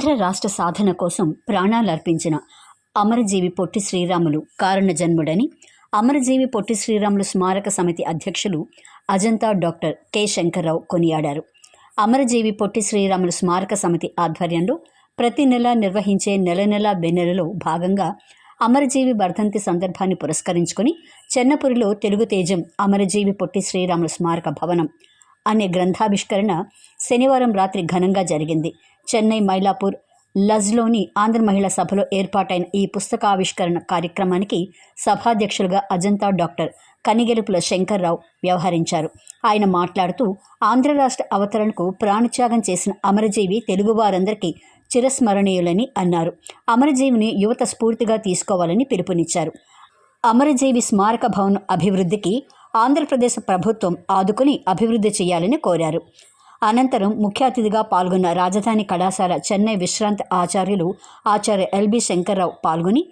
ఆంధ్ర రాష్ట్ర సాధన కోసం ప్రాణాలర్పించిన అమరజీవి పొట్టి శ్రీరాములు కారణ జన్ముడని అమరజీవి పొట్టి శ్రీరాములు స్మారక సమితి అధ్యక్షులు అజంతా డాక్టర్ కె శంకర్రావు కొనియాడారు. అమరజీవి పొట్టి శ్రీరాములు స్మారక సమితి ఆధ్వర్యంలో ప్రతి నెల నిర్వహించే నెల నెల బెన్నెలలో భాగంగా అమరజీవి వర్ధంతి సందర్భాన్ని పురస్కరించుకొని చెన్నపురిలో తెలుగు తేజం అమరజీవి పొట్టి శ్రీరాములు స్మారక భవనం అనే గ్రంథావిష్కరణ శనివారం రాత్రి ఘనంగా జరిగింది. చెన్నై మైలాపూర్ లజ్లోని ఆంధ్ర మహిళా సభలో ఏర్పాటైన ఈ పుస్తకావిష్కరణ కార్యక్రమానికి సభాధ్యక్షులుగా అజంతా డాక్టర్ కనిగెలుపుల శంకర్రావు వ్యవహరించారు. ఆయన మాట్లాడుతూ ఆంధ్ర రాష్ట్ర అవతరణకు ప్రాణత్యాగం చేసిన అమరజీవి తెలుగువారందరికీ చిరస్మరణీయులని అన్నారు. అమరజీవిని యువత స్ఫూర్తిగా తీసుకోవాలని పిలుపునిచ్చారు. అమరజీవి స్మారక భవన్ అభివృద్ధికి ఆంధ్రప్రదేశ్ ప్రభుత్వం ఆదుకుని అభివృద్ధి చేయాలని కోరారు. అనంతరం ముఖ్య అతిథిగా పాల్గొన్న రాజధాని కళాశాల చెన్నై విశ్రాంత ఆచార్యులు ఆచార్య ఎల్బి శంకర్రావు పాల్గొని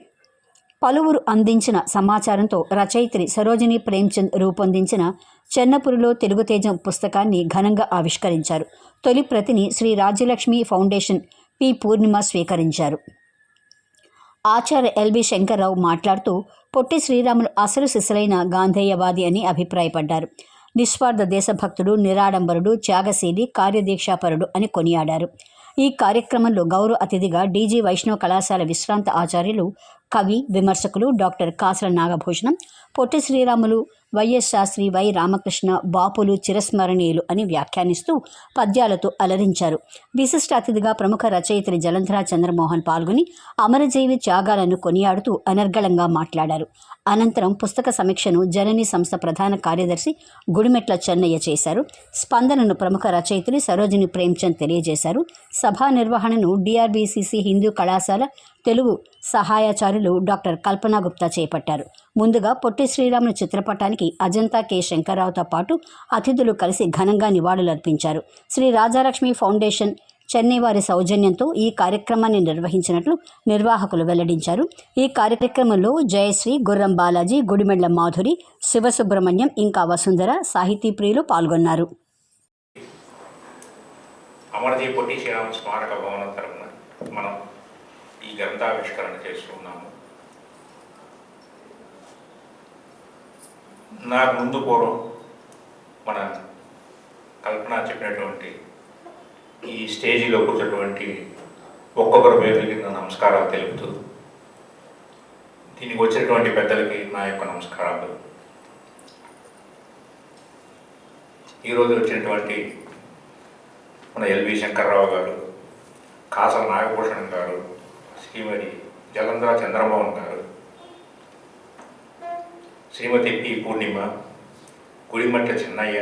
పలువురు అందించిన సమాచారంతో రచయిత్రి సరోజిని ప్రేమ్చంద్ రూపొందించిన చెన్నపురిలో తెలుగు తేజం పుస్తకాన్ని ఘనంగా ఆవిష్కరించారు. తొలి ప్రతిని శ్రీ రాజ్యలక్ష్మి ఫౌండేషన్ పి పూర్ణిమ స్వీకరించారు. ఆచార్య ఎల్బి శంకర్రావు మాట్లాడుతూ పొట్టి శ్రీరాములు అసలు సిసలైన గాంధేయవాది అని అభిప్రాయపడ్డారు. నిస్వార్థ దేశభక్తుడు నిరాడంబరుడు త్యాగశీలి కార్యదీక్షాపరుడు అని కొనియాడారు. ఈ కార్యక్రమంలో గౌరవ అతిథిగా డీజీ వైష్ణవ కళాశాల విశ్రాంత ఆచార్యులు కవి విమర్శకులు doctor Kasala Nagabhushanam Potti Sriramulu Y S Sastri Y Ramakrishna బాపులు చిరస్మరణీయులు అని వ్యాఖ్యానిస్తూ పద్యాలతో అలరించారు. విశిష్ట అతిథిగా ప్రముఖ రచయిత్రి జలంధర చంద్రమోహన్ పాల్గొని అమరజీవి త్యాగాలను కొనియాడుతూ అనర్గళంగా మాట్లాడారు. అనంతరం పుస్తక సమీక్షను జనని సంస్థ ప్రధాన కార్యదర్శి గుడిమెట్ల చెన్నయ్య చేశారు. స్పందనను ప్రముఖ రచయిత్రి సరోజిని ప్రేమ్చంద్ తెలియజేశారు. సభా నిర్వహణను D R B C C Hindu కళాశాల తెలుగు సహాయాచార్యులు డాక్టర్ కల్పనా గుప్తా చేపట్టారు. ముందుగా పొట్టి శ్రీరాములు చిత్రపటానికి అజంతా కె. శంకర్రావుతో పాటు అతిథులు కలిసి ఘనంగా నివాళులర్పించారు. శ్రీ రాజాలక్ష్మి ఫౌండేషన్ చెన్నై వారి సౌజన్యంతో ఈ కార్యక్రమాన్ని నిర్వహించినట్లు నిర్వాహకులు వెల్లడించారు. ఈ కార్యక్రమంలో జయశ్రీ గుర్రం బాలాజీ గుడిమెళ్ళ మాధురి శివసుబ్రహ్మణ్యం ఇంకా వసుంధర సాహితీ ప్రియులు పాల్గొన్నారు. అమరజీ పొట్టి స్మారక భవనం మనం ఈ గ్రంథావిష్కరణ చేస్తున్నాము. నాకు ముందు పూర్వం మన కల్పన చెప్పినటువంటి ఈ స్టేజీలో కూర్చున్నటువంటి ఒక్కొక్కరి పేర్ల నా నమస్కారాలు తెలుపుతూ దీనికి వచ్చినటువంటి పెద్దలకి నా యొక్క నమస్కారాలు. ఈరోజు వచ్చినటువంటి మన ఎల్వి శంకర్రావు గారు కాసల నాగభూషణ్ గారు శ్రీమతి జలంధ్ర చంద్రమోహన్ గారు శ్రీమతి పి. పూర్ణిమ గుడిమట్ల చిన్నయ్య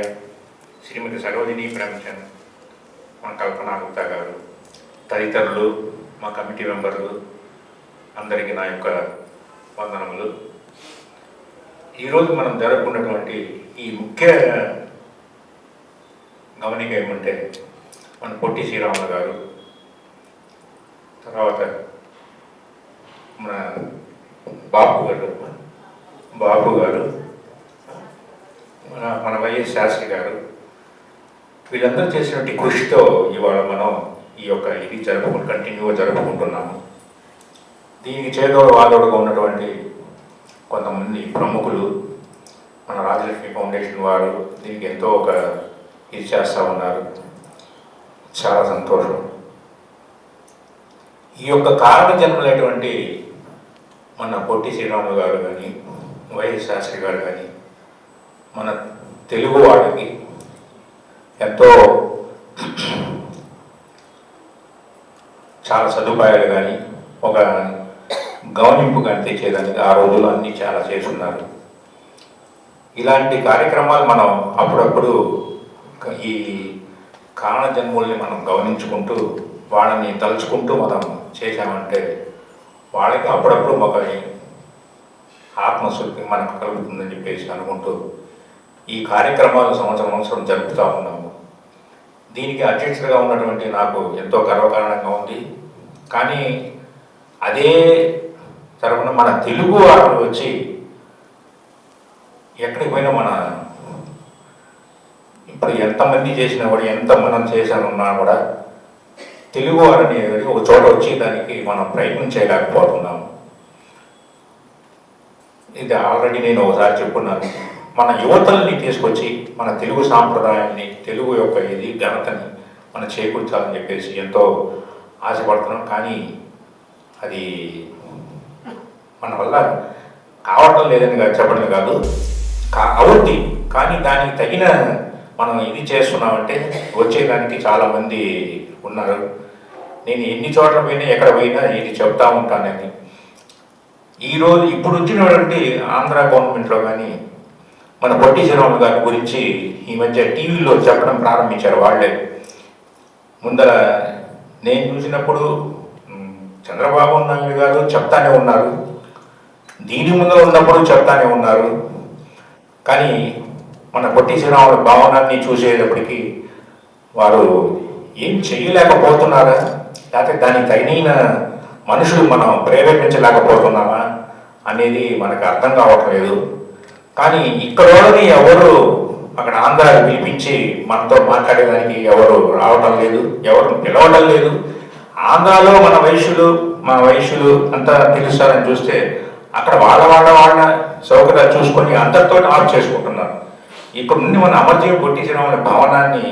శ్రీమతి సరోజిని ప్రేమచంద్ మన కల్పన గుప్తా గారు తదితరులు మా కమిటీ మెంబర్లు అందరికీ నా యొక్క వందనములు. ఈరోజు మనం జరుపుకున్నటువంటి ఈ ముఖ్య గమనిక ఏమంటే మన పొట్టి శ్రీరాములు గారు తర్వాత మన బాపు గారు బాబు గారు మన మన వైఎస్ శాస్త్రి గారు వీళ్ళందరూ చేసినటువంటి కృషితో ఇవాళ మనం ఈ యొక్క ఇది జరుపుకు కంటిన్యూగా జరుపుకుంటున్నాము. దీనికి చేదోడు వాదోడుగా ఉన్నటువంటి కొంతమంది ప్రముఖులు మన రాజలక్ష్మి ఫౌండేషన్ వారు దీనికి ఎంతో ఒక ఇది చేస్తూ ఉన్నారు. చాలా సంతోషం. ఈ యొక్క కారణ జన్మలైనటువంటి మన పొట్టి శ్రీరాములు గారు కానీ వైఎస్ శాస్త్రి గారు కానీ మన తెలుగు వాళ్ళకి ఎంతో చాలా సదుపాయాలు కానీ ఒక గౌనింపు కానీ తెచ్చేదానికి ఆ రోజుల్లో అన్నీ చాలా చేస్తున్నారు. ఇలాంటి కార్యక్రమాలు మనం అప్పుడప్పుడు ఈ కారణ జన్ముల్ని మనం గమనించుకుంటూ వాళ్ళని తలుచుకుంటూ మనం చేశామంటే వాళ్ళకి అప్పుడప్పుడు ఒక ఆత్మశుద్ధి మనకు కలుగుతుందని చెప్పేసి అనుకుంటూ ఈ కార్యక్రమాలు సంవత్సరం సంవత్సరం జరుపుతూ ఉన్నాము. దీనికి అధ్యక్షుడిగా ఉన్నటువంటి నాకు ఎంతో గర్వకారణంగా ఉంది. కానీ అదే తరపున మన తెలుగు వాళ్ళు వచ్చి ఎక్కడికి పోయినా మన ఇప్పుడు ఎంతమంది చేసినా కూడా ఎంత మనం చేశానున్నా కూడా తెలుగు వారిని ఒక చోట వచ్చి దానికి మనం ప్రయత్నం చేయలేకపోతున్నాము. ఇది ఆల్రెడీ నేను ఒకసారి చెప్పున్నాను మన యువతల్ని తీసుకొచ్చి మన తెలుగు సాంప్రదాయాన్ని తెలుగు యొక్క ఇది ఘనతని మనం చేకూర్చాలని చెప్పేసి ఎంతో ఆశపడుతున్నాం. కానీ అది మన వల్ల కావటం లేదని కాదు, చెప్పడం కాదు. కా అవుద్ది. కానీ దానికి తగిన మనం ఇది చేస్తున్నామంటే వచ్చేదానికి చాలామంది ఉన్నారు. నేను ఎన్ని చోట్ల పోయినా ఎక్కడ పోయినా ఇది చెప్తా ఉంటానని ఈరోజు ఇప్పుడు వచ్చినటువంటి ఆంధ్ర గవర్నమెంట్లో కానీ మన పొట్టి శ్రీరాములు గారి గురించి ఈ మధ్య టీవీలో చెప్పడం ప్రారంభించారు వాళ్ళే. ముందర నేను చూసినప్పుడు చంద్రబాబు నాయుడు గారు చెప్తానే ఉన్నారు. దీని ముందర ఉన్నప్పుడు చెప్తానే ఉన్నారు. కానీ మన పొట్టి శ్రీరాముల భావనాన్ని చూసేటప్పటికీ వారు ఏం చేయలేకపోతున్నారా? లేకపోతే దానికి తగిన మనుషులు మనం ప్రేరేపించలేకపోతున్నామా? అనేది మనకు అర్థం కావట్లేదు కానీ ఇక్కడ వాళ్ళని ఎవరు అక్కడ ఆంధ్రాకి పిలిపించి మనతో మాట్లాడేదానికి ఎవరు రావటం లేదు ఎవరు పిలవడం లేదు. ఆంధ్రాలో మన వయసులు మన వయసులు అంతా పిలుస్తారని చూస్తే అక్కడ వాళ్ళ వాళ్ళ వాళ్ళ సౌకర్యాలు చూసుకొని అందరితో ఆఫ్ చేసుకుంటున్నారు. ఇక్కడ నుండి మన అమర్జీవి కొట్టించిన వాళ్ళ భవనాన్ని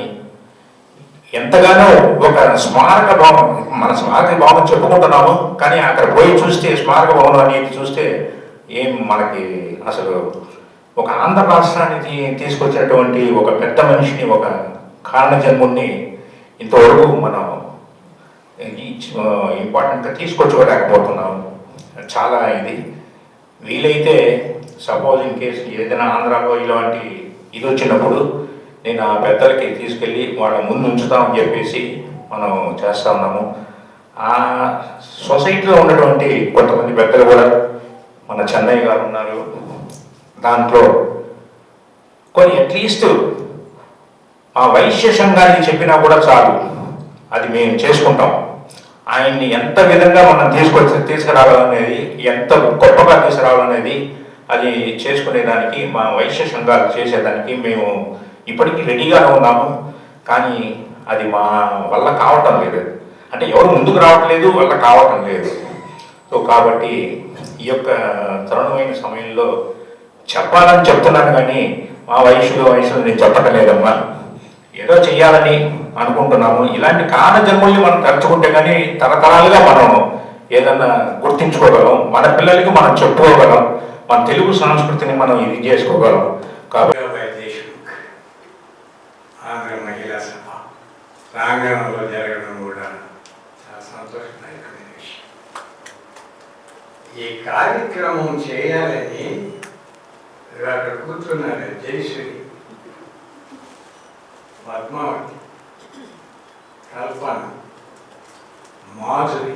ఎంతగానో ఒక స్మారక భవనం మన స్మారక భవనం చెప్పుకుంటున్నాము కానీ అక్కడ పోయి చూస్తే స్మారక భవనం అనేది చూస్తే ఏం మనకి అసలు ఒక ఆంధ్ర రాష్ట్రానికి తీసుకొచ్చినటువంటి ఒక పెద్ద మనిషిని ఒక కారణ జన్ముడిని ఇంతవరకు మనం ఇంపార్టెంట్గా తీసుకొచ్చుకోలేకపోతున్నాము చాలా ఇది. వీలైతే సపోజ్ ఇన్ కేసు ఏదైనా ఆంధ్రాలో ఇలాంటి ఇది వచ్చినప్పుడు నేను ఆ పెద్దలకి తీసుకెళ్ళి వాళ్ళ ముందు ఉంచుతామని చెప్పేసి మనం చేస్తా ఉన్నాము. ఆ సొసైటీలో ఉన్నటువంటి కొంతమంది పెద్దలు కూడా మన చెన్నై గారు ఉన్నారు. దాంట్లో కొన్ని అట్లీస్ట్ మా వైశ్య సంఘాన్ని చెప్పినా కూడా చాలు. అది మేము చేసుకుంటాం. ఆయన్ని ఎంత విధంగా మనం తీసుకొచ్చి తీసుకురావాలనేది ఎంత గొప్పగా తీసుకురావాలనేది అది చేసుకునేదానికి మా వైశ్య సంఘాలు చేసేదానికి మేము ఇప్పటికీ రెడీగానే ఉన్నాము. కానీ అది మా వల్ల కావటం లేదు. అంటే ఎవరు ముందుకు రావట్లేదు వల్ల కావటం లేదు. సో కాబట్టి ఈ యొక్క తరుణమైన సమయంలో చెప్పాలని చెప్తున్నాను కానీ మా వయసులో వయసులో నేను చెప్పటలేదమ్మా. ఏదో చేయాలని అనుకుంటున్నాము. ఇలాంటి కారణ జన్మల్ని మనం తరచుకుంటే కానీ తరతరాలుగా మనం ఏదన్నా గుర్తించుకోగలం. మన పిల్లలకి మనం చెప్పుకోగలం. మన తెలుగు సంస్కృతిని మనం ఇది చేసుకోగలం. కాబట్టి గంగాబాయి దేశ్ముఖ్ ఆంధ్ర మహిళా సభ ప్రాంగణంలో జరగడం కూడా చాలా సంతోషదాయకమైన విషయం. ఈ కార్యక్రమం చేయాలని అక్కడ కూర్చున్నారు జయశ్రీ. పద్మావతి కల్పన మాధురి.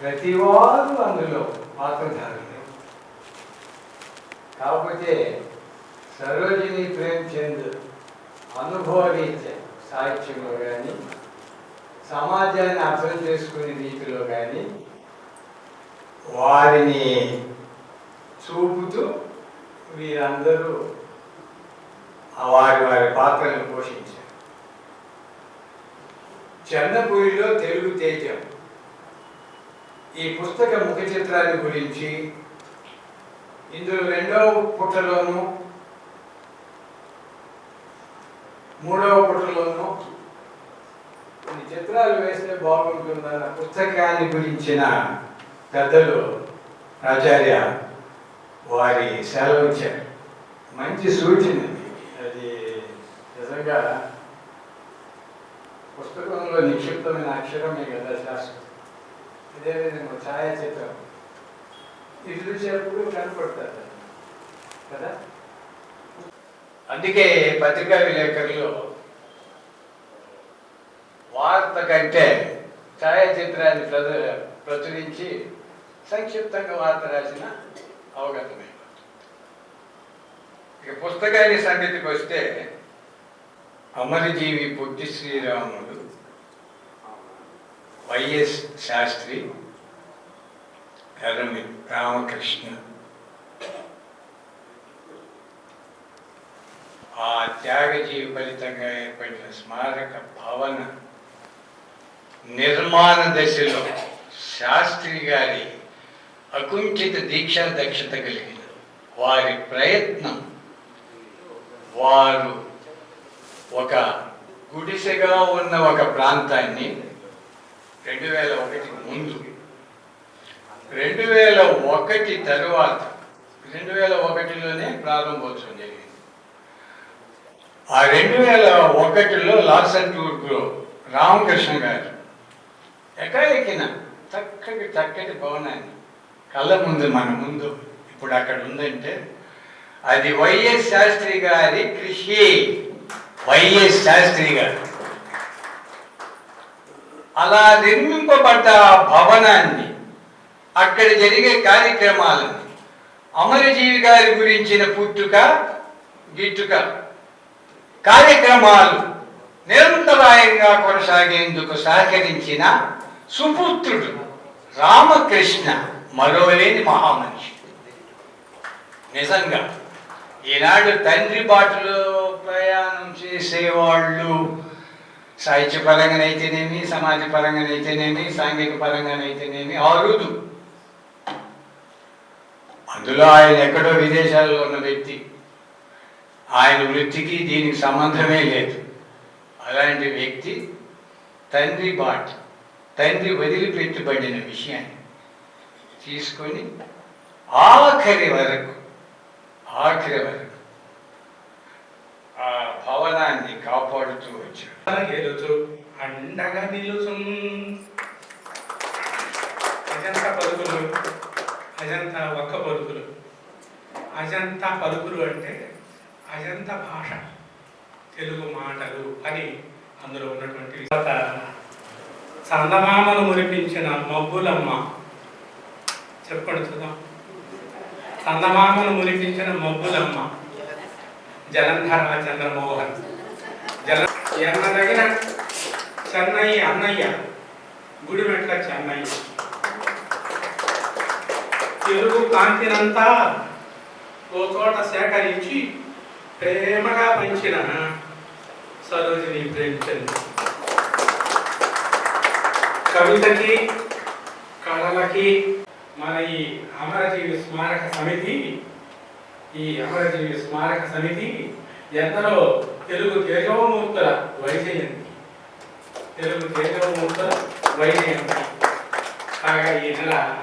ప్రతి వారు అందులో పాత్రధారులు కాకపోతే సరోజిని ప్రేమ్చంద్ అనుభవరీత్య. సాహిత్యంలో కానీ సమాజాన్ని అర్థం చేసుకునే రీతిలో కానీ వారిని చూపుతూ వీరందరూ వారి వారి పాత్రలను పోషించారు. చందపూరిలో తెలుగు తేజం. ఈ పుస్తక ముఖ చిత్రాన్ని గురించి ఇందులో రెండవ పుట్టలోను మూడవ పుటలోను చిత్రాలు వేస్తే బాగుంటుందన్న పుస్తకాన్ని గురించిన పెద్దలు ఆచార్య వారి సెలవు ఇచ్చారు. మంచి సూచన. అది నిజంగా పుస్తకంలో నిక్షిప్తమైన అక్షరమే కదా శాస్త్రం. ఇదే విధంగా ఛాయాచిత్రం. ఇది చూసేప్పుడు కనపడతారు. కదా? అందుకే పత్రికా విలేకరులు వార్త కంటే ఛాయాచిత్రాన్ని ప్రద ప్రచురించి సంక్షిప్తంగా వార్త రాసిన అవగతమే. ఇక పుస్తకాన్ని సంగతికి వస్తే అమరజీవి పొట్టి శ్రీరాముడు వైఎస్ శాస్త్రి ఎర్రమి రామకృష్ణ ఆ త్యాగజీవి ఫలితంగా ఏర్పడిన స్మారక భవన నిర్మాణ దశలో శాస్త్రి గారి అకుంఠిత దీక్షా దక్షత కలిగిన వారి ప్రయత్నం వారు ఒక గుడిసెగా ఉన్న ఒక ప్రాంతాన్ని రెండు వేల ఒకటి ముందు రెండు వేల ఒకటి తరువాత రెండు వేల ఒకటిలోనే ప్రారంభోత్సవం జరిగింది. ఆ రెండు వేల ఒకటిలో లాసన్ టూర్లో రామకృష్ణ గారు ఎక్కడెక్కిన చక్కటి చక్కటి భవనాన్ని. కళ్ళ ముందు మన ముందు ఇప్పుడు అక్కడ ఉందంటే అది వైఎస్ శాస్త్రి గారి కృషి. వైఎస్ శాస్త్రి గారు. అలా నిర్మింపబడ్డ భవనాన్ని అక్కడ జరిగే కార్యక్రమాలను అమరజీవి గారి గురించిన పుట్టుక గిట్టుక కార్యక్రమాలు నిరంతరాయంగా కొనసాగేందుకు సహకరించిన సుపుత్రుడు రామకృష్ణ మరోలేని మహామనిషి. నిజంగా ఈనాడు తండ్రి బాటలో ప్రయాణం చేసేవాళ్ళు సాహిత్య పరంగానైతేనేమి సమాజ పరంగానైతేనేమి సాంఘిక పరంగానైతేనేమి అరుదు అందులో ఆయన ఎక్కడో విదేశాల్లో ఉన్న వ్యక్తి. ఆయన వృత్తికి దీనికి సంబంధమే లేదు. అలాంటి వ్యక్తి తండ్రి బాట్. తండ్రి వదిలిపెట్టబడిన విషయాన్ని తీసుకొని ఆఖరి వరకు ఆఖరి వరకు ఆ భవనాన్ని కాపాడుతూ వచ్చాడు గెలుచు అండగా నిలుచు అజంతా పలుకులు అజంతా ఒక్క పలుకులు అజంతా పలుకులు అంటే అజంతా భాష తెలుగు మాటలు అని అందులో ఉన్నటువంటి తర్వాత చందమామను మురిపించిన మబ్బులమ్మ. చెప్పండి చూద్దాం. చందమామను మురిపించిన మబ్బులమ్మ. జలంధర చంద్రమోహన్. జల ఎన్నదగిన చెన్నై అన్నయ్య. గుడిమెట్ల చెన్నయ్య తెలుగు కాంతినంతా ఓ చోట సేకరించి ప్రేమగా పెంచిన సరోజిని ప్రేమించండి కవితకి కళలకి మన ఈ అమరజీవి స్మారక సమితి ఈ అమరజీవి స్మారక సమితి ఎంతలో తెలుగు తేజవమూర్తుల వైజయంతి. తెలుగు తేజవమూర్తుల వైజయంతి. కాగా ఈ నెల